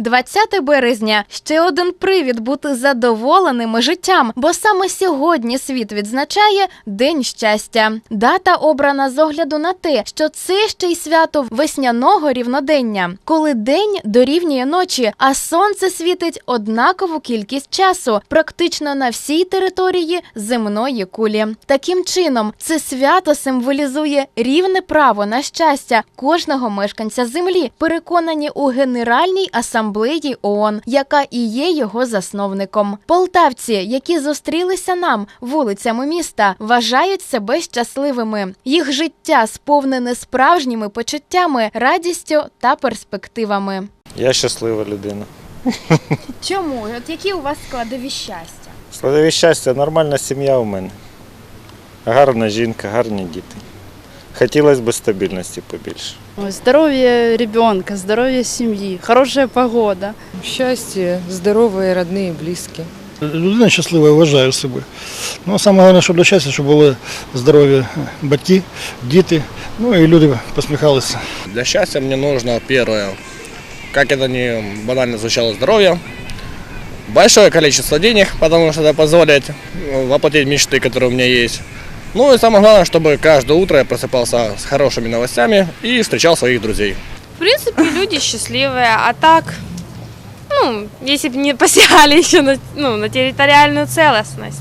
20 березня ще один привід бути задоволеними життям, бо саме сьогодні світ відзначає День щастя. Дата обрана з огляду на те, що це ще й свято весняного рівнодення, коли день дорівнює ночі, а сонце світить однакову кількість часу, практично на всій території земної кулі. Таким чином, це свято символізує рівне право на щастя кожного мешканця землі, переконані у Генеральній асамблеї ООН, яка і є його засновником. Полтавці, які зустрілися нам вулицями міста, вважають себе щасливими. Їх життя сповнене справжніми почуттями, радістю та перспективами. Я щаслива людина. Чому? От які у вас складові щастя? Складові щастя, нормальна сім'я у мене. Гарна жінка, гарні діти. Хотілося б стабільності побільше. Ой, Здоровье ребенка, здоровье семьи, хорошая погода. Счастье, здоровые, родные, близкие. Людина щаслива, я вважаю себе. Ну, а саме головне, щоб для щастя, щоб були здорові батьки, діти, ну і люди посміхалися. Для счастья мне нужно первое, как это не банально звучало, здоровье, большое количество денег, потому что это позволит э, воплотить мечты, которые у меня есть. Ну и самое главное, чтобы каждое утро я просыпался с хорошими новостями и встречал своих друзей. В принципе, люди счастливые, а так, ну, если бы не посягали еще на, ну, на территориальную целостность.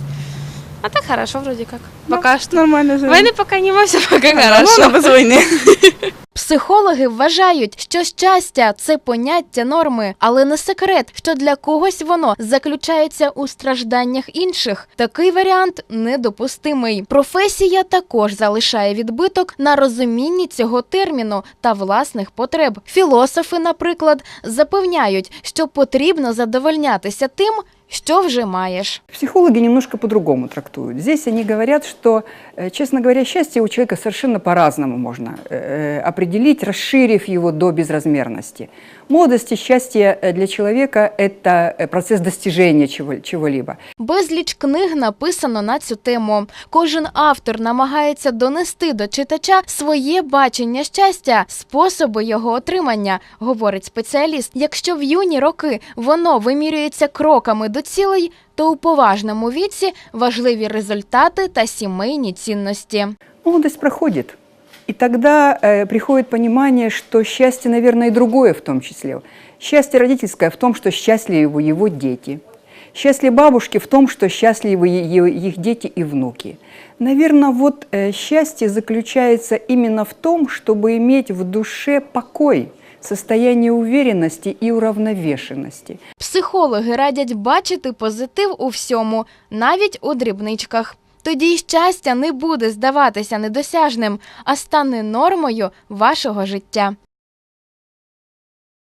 А так хорошо вроде как. Пока что. Нормально Войны пока не все пока хорошо. без войны. Психологи вважають, що щастя це поняття норми, але не секрет, що для когось воно заключається у стражданнях інших. Такий варіант недопустимий. Професія також залишає відбиток на розумінні цього терміну та власних потреб. Філософи, наприклад, запевняють, що потрібно задовольнятися тим, що вже маєш. Психологи немножко по-другому трактуют. Здесь они говорят, что, э, честно говоря, счастье у человека совершенно по-разному можно э, определить, расширив его до безразмерности. Молодость и счастье э, для человека – это э, процесс достижения чего- чего-либо. Безліч книг написано на цю тему. Кожен автор намагається донести до читача своє бачення щастя, способи його отримання, говорить спеціаліст. Якщо в юні роки воно вимірюється кроками до цілей, то у поважному віці важливі результати та сімейні цінності. Молодость проходит. И тогда э, приходит понимание, что счастье, наверное, и другое в том числе. Счастье родительское в том, что счастливы его дети. Счастье бабушки в том, что счастливы ее- их дети и внуки. Наверное, вот э, счастье заключается именно в том, чтобы иметь в душе покой, состояние уверенности и уравновешенности. Психологи радять бачити позитив у всьому, навіть у дрібничках. Тоді щастя не буде здаватися недосяжним, а стане нормою вашого життя.